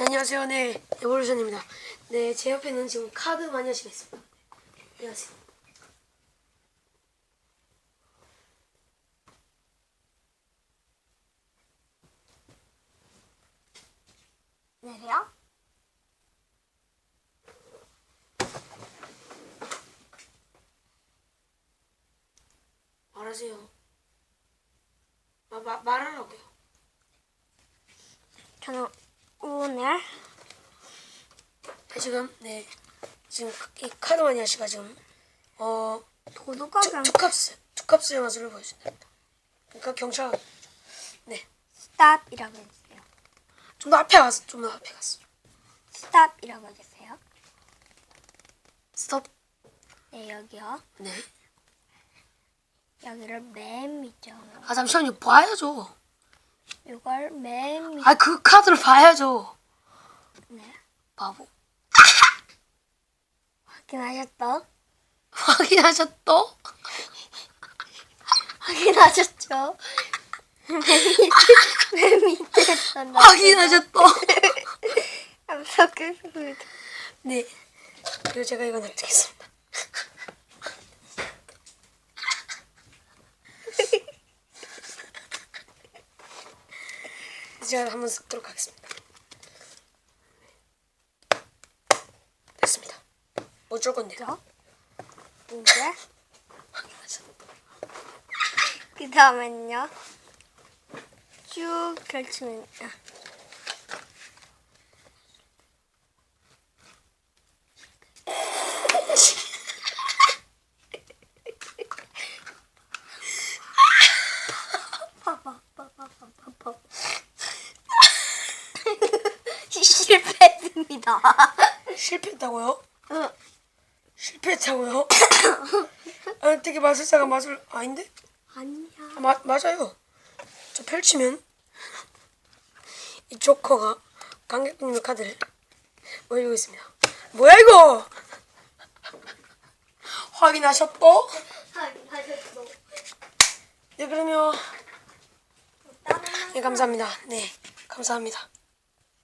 네, 안녕하세요. 네, 에볼루션입니다. 네, 제 옆에는 지금 카드 마녀씨가 있습니다. 안녕하세요. 안녕하세요. 말하세요. 마, 마, 말하라고요. 저는 네, 지금, 네, 지금 이 카드 마녀씨가 지금, 어, 투, 투캅스, 투캅스 영화를 보여준답니다. 그러니까 경찰, 네, 스탑이라고 해주세요. 좀 더 앞에 갔어, 좀더 앞에 갔어. 스탑이라고 해주세요. 스톱. 네 여기요. 네. 여기를 맨 밑에 아, 잠시만요. 봐야죠. 이걸 맨 밑. 아, 그 카드를 봐야죠. 네. 바보. 확인하셨죠? 확인하셨또? 확인하셨죠? 맨 밑에 있던 확인하셨또? 감사합니다. 네. 그리고 제가 이거 놔두겠습니다. 제가 한번 쓰도록 하겠습니다. 어쩔 건데요? 이제? 그 다음엔요. 쭉 펼치면 아, 실패했습니다. 실패했다고요? 응. 실패했다고요? 아, 어떻게 마술사가 마술 아닌데? 아니야. 아, 마, 맞아요. 저 펼치면 이 조커가 관객분들 카드를 올리고 있습니다. 뭐야 이거? 확인하셨고? 확인하셨어. 네 그러면 다른 네 감사합니다. 네 감사합니다.